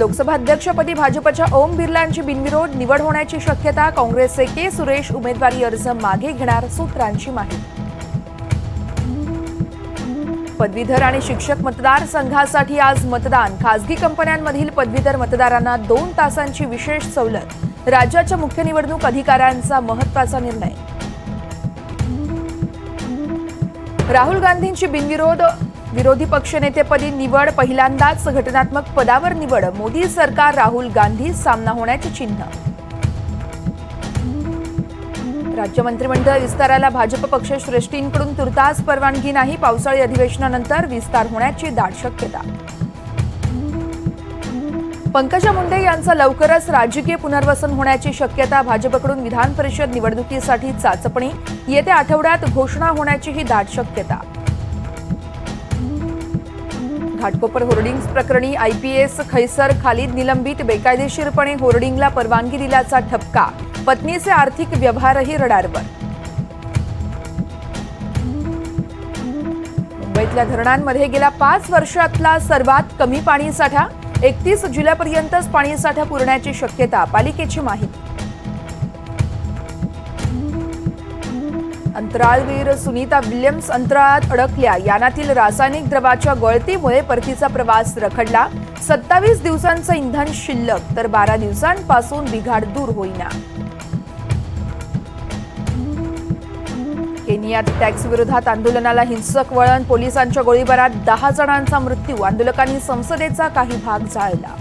लोकसभा अध्यक्षपदी भाजपच्या ओम बिर्लांची बिनविरोध निवड होण्याची शक्यता काँग्रेसचे के सुरेश उमेदवारी अर्ज मागे घेणार सूत्रांची माहिती. पदवीधर आणि शिक्षक मतदारसंघासाठी आज मतदान. खासगी कंपन्यांमधील पदवीधर मतदारांना दोन तासांची विशेष सवलत. राज्याच्या मुख्य निवडणूक अधिकाऱ्यांचा महत्त्वाचा निर्णय. राहुल गांधींची बिनविरोध विरोधी पक्षनेतेपदी निवड पहिल्यांदाच घटनात्मक पदावर निवड. मोदी सरकार राहुल गांधी सामना होण्याचे चिन्ह. राज्य मंत्रिमंडळ विस्ताराला भाजप पक्षश्रेष्ठींकडून तुर्तास परवानगी नाही. पावसाळी अधिवेशनानंतर विस्तार होण्याची दाट शक्यता. पंकजा मुंडे यांचं लवकरच राजकीय पुनर्वसन होण्याची शक्यता भाजपकडून विधान परिषद निवडणुकीसाठी चाचपणी. येत्या आठवड्यात घोषणा होण्याचीही दाट शक्यता. घाटकोपर होर्डिंग्स प्रकरणी आयपीएस खैसर खालिद निलंबित बेकायदेशीरपणे होर्डिंगला परवानगी दिल्याचा ठपका पत्नीचे आर्थिक व्यवहारही रडारवर. मुंबईतल्या धरणांमध्ये गेल्या पाच वर्षातला सर्वात कमी पाणीसाठा एकतीस जुलैपर्यंतच पाणीसाठा पुरण्याची शक्यता पालिकेची माहिती. अंतराळवीर सुनीता विल्यम्स अंतराळात अडकल्या. यानातील रासायनिक द्रवाच्या गळतीमुळे परतीचा प्रवास रखडला. सत्तावीस दिवसांचं इंधन शिल्लक तर बारा दिवसांपासून बिघाड दूर होईना. केनियात टॅक्स विरोधात आंदोलनाला हिंसक वळण पोलिसांच्या गोळीबारात दहा जणांचा मृत्यू आंदोलकांनी संसदेचा काही भाग जाळला.